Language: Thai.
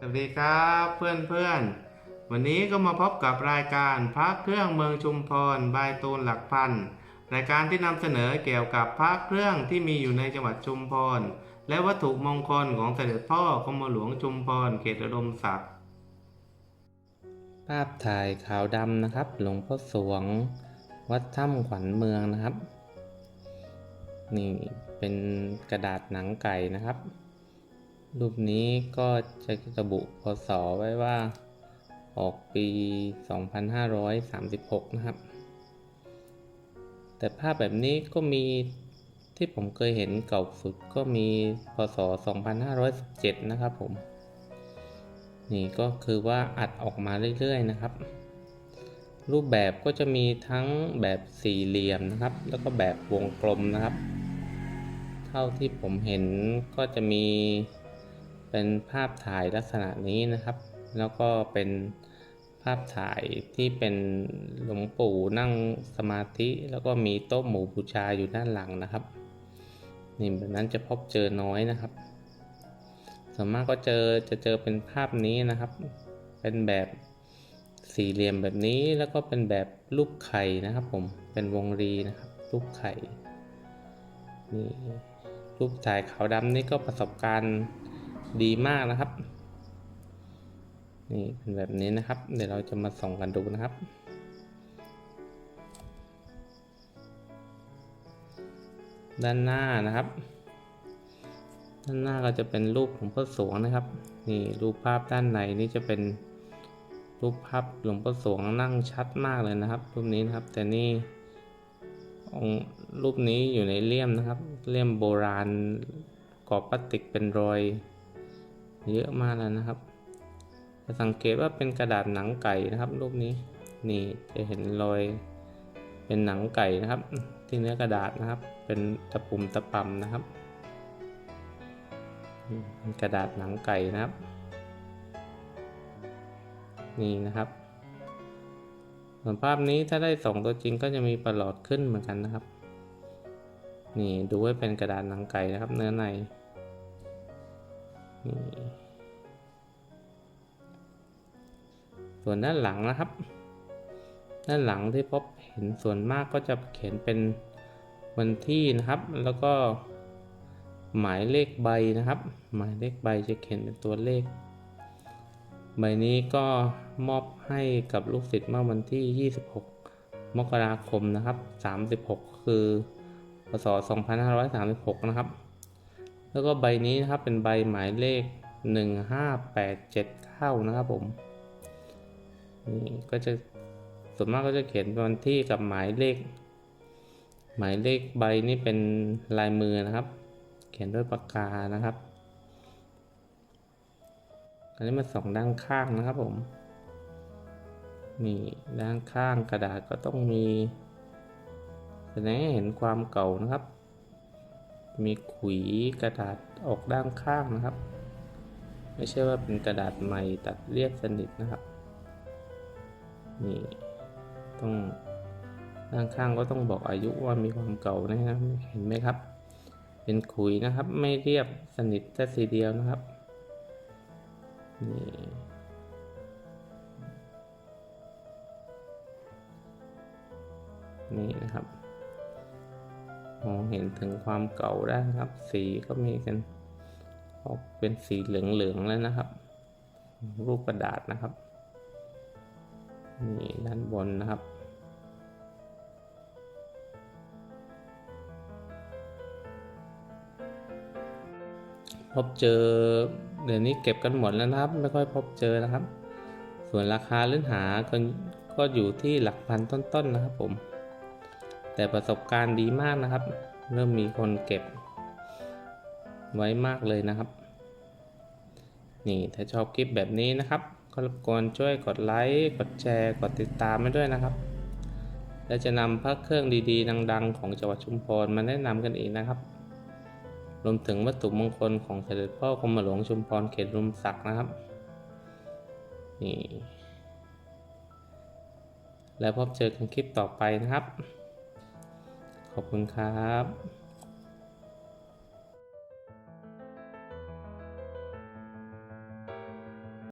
สวัสดีครับเพื่อนเพื่อนวันนี้ก็มาพบกับรายการพระเครื่องเมืองชุมพรบายตูนหลักพันรายการที่นำเสนอเกี่ยวกับพระเครื่องที่มีอยู่ในจังหวัดชุมพร และวัตถุมงคลของเสด็จพ่อกรมหลวงชุมพรเขตอุดมศักดิ์ภาพถ่ายขาวดำนะครับหลวงพ่อสวง วัดถ้ำขวัญเมืองนะครับ นี่เป็นกระดาษหนังไก่นะครับ รูปนี้ก็จะระบุพศไว้ว่า ออกปี 2536 นะครับ แต่ภาพแบบนี้ก็มีที่ผมเคยเห็นเก่าสุดก็มีพศ 2517 นะครับผม นี่ก็คือว่าอัดออกมาเรื่อยๆนะครับ รูปแบบก็จะมีทั้งแบบสี่เหลี่ยมนะครับ แล้วก็แบบวงกลมนะครับ เท่าที่ผมเห็นก็จะมี เป็นภาพถ่ายลักษณะนี้นะครับ แล้วก็เป็นภาพถ่ายที่เป็นหลวงปู่นั่งสมาธิ แล้วก็มีโต๊ะหมู่บูชาอยู่ด้านหลังนะครับ นี่แบบนั้นจะพบเจอน้อยนะครับส่วนมากก็เจอจะเจอเป็นภาพนี้นะครับ เป็นแบบสี่เหลี่ยมแบบนี้แล้วก็เป็นแบบรูปไข่นะครับ ผมเป็นวงรีนะครับ รูปไข่นี่รูปถ่ายขาวดำนี่ก็ประสบการณ์ ดีมากนะครับ นี่เป็นแบบนี้นะครับ เดี๋ยวเราจะมาส่องกันดูนะครับ ด้านหน้านะครับ ด้านหน้าก็จะเป็นรูปหลวงพ่อสวงนะครับ นี่รูปภาพด้านในนี่จะเป็นรูปภาพหลวงพ่อสวงนั่งชัดมากเลยนะครับ รูปนี้นะครับแต่นี่องรูปนี้อยู่ในเลี่ยมนะครับ เลี่ยมโบราณกรอบพลาสติกเป็นรอย เยอะมากแล้วนะครับ จะสังเกตว่าเป็นกระดาษหนังไก่นะครับ รูปนี้นี่จะเห็นรอยเป็นหนังไก่นะครับ ที่เนื้อกระดาษนะครับ เป็นตะปุ่มตะปำนะครับเป็นกระดาษหนังไก่นะครับ นี่นะครับส่วนภาพนี้ถ้าได้ส่งตัวจริงก็จะมีประหลอดขึ้นเหมือนกันนะครับ นี่ดูไว้เป็นกระดาษหนังไก่นะครับ เนื้อใน ส่วนด้านหลังนะครับ ด้านหลังที่พบเห็นส่วนมากก็จะเขียนเป็นวันที่นะครับ แล้วก็หมายเลขใบนะครับ หมายเลขใบจะเขียนเป็นตัวเลข ใบนี้ก็มอบให้กับลูกศิษย์เมื่อวันที่ 26 มกราคมนะครับ 36 คือพศ2536 นะครับ แล้วก็ใบนี้นะครับเป็นใบหมายเลข 15879 นะครับผมนี่ก็จะส่วนมากก็จะเขียนวันที่กับหมายเลข หมายเลขใบนี้เป็นลายมือนะครับ เขียนด้วยปากกานะครับ อันนี้มาสองด้านข้างนะครับผมนี่ด้านข้างกระดาษก็ต้องมีแสดงให้เห็นความเก่านะครับ มีขุยกระดาษออกด้านข้างนะครับ ไม่ใช่ว่าเป็นกระดาษใหม่ตัดเรียบสนิทนะครับ นี่ต้องด้านข้างก็ต้องบอกอายุว่ามีความเก่านะครับเห็นไหมครับ เป็นขุยนะครับ ไม่เรียบสนิทแต่สีเดียวนะครับนี่นี่นะครับ มองเห็นถึงความเก่าได้ครับ สีก็มีกันออกเป็นสีเหลืองๆแล้วนะครับ รูปกระดาษนะครับนี่ด้านบนนะครับพบเจอเดี๋ยวนี้เก็บกันหมดแล้วนะครับ ไม่ค่อยพบเจอนะครับ ส่วนราคาเลื่อนหาก็ก็อยู่ที่หลักพันต้นๆนะครับผม แต่ประสบการณ์ดีมากนะครับ เริ่มมีคนเก็บ ไว้มากเลยนะครับ นี่ถ้าชอบคลิปแบบนี้นะครับ ก็รบกวนช่วยกดไลค์กดแชร์ กดติดตามให้ด้วยนะครับ และจะนำพระเครื่องดีๆ ดังๆ ของจังหวัดชุมพรมาแนะนำกันอีกนะครับ รวมถึงวัตถุมงคลของเสด็จพ่อกรมหลวงชุมพรเขตรุมศักดิ์นะครับนี่แล้วพบเจอกันคลิปต่อไปนะครับ ขอบคุณครับ